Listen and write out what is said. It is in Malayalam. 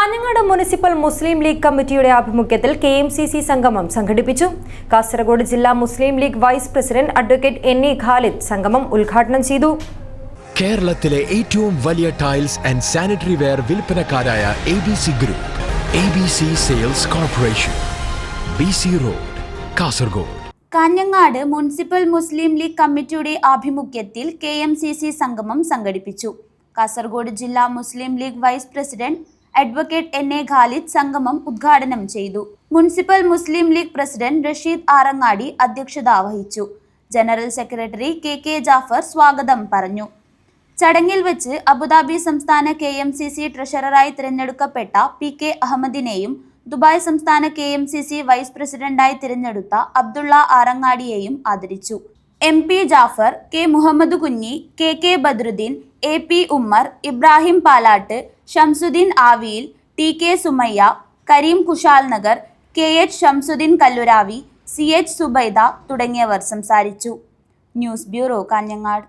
കാഞ്ഞങ്ങാട് മുനിസിപ്പൽ മുസ്ലിം ലീഗ് കമ്മിറ്റിയുടെ ആഭിമുഖ്യത്തിൽ കെ എം സി സി സംഗമം സംഘടിപ്പിച്ചു. കാസർഗോഡ് ജില്ലാ Muslim League vice president advocate N A Khalid സംഗമം ഉദ്ഘാടനം ചെയ്തു. കേരളത്തിലെ ഏറ്റവും വലിയ tiles and sanitary ware വിൽപ്പനക്കാരായ A B C group A B C sales corporation B C road Kasaragod. Kanhangad municipal Muslim League കമ്മിറ്റിയുടെ ആഭിമുഖ്യത്തിൽ കെ എം സി സി സംഗമം സംഘടിപ്പിച്ചു. കാസർഗോഡ് ജില്ലാ Muslim League vice president advocate N A Khalid സംഗമം ഉദ്ഘാടനം ചെയ്തു. മുനിസിപ്പൽ മുസ്ലിം ലീഗ് പ്രസിഡന്റ് റഷീദ് ആറങ്ങാടി അധ്യക്ഷത വഹിച്ചു general secretary K K Jafar സ്വാഗതം പറഞ്ഞു. ചടങ്ങിൽ വെച്ച് അബുദാബി സംസ്ഥാന കെ എം സി സി ട്രഷററായി തിരഞ്ഞെടുക്കപ്പെട്ട പി കെ അഹമ്മദിനെയും ദുബായ് സംസ്ഥാന K M C C vice പ്രസിഡന്റായി തിരഞ്ഞെടുത്ത അബ്ദുള്ള ആറങ്ങാടിയെയും ആദരിച്ചു. M P Jafar K Muhammad Kunhi K K Badruddin A P Ummer Ibrahim Palat Shamsuddin ആവിയിൽ T K Sumayya Kareem Kushal Nagar K H Shamsuddin Kalluravi C H Subaida തുടങ്ങിയവർ സംസാരിച്ചു. News bureau Kanhangad.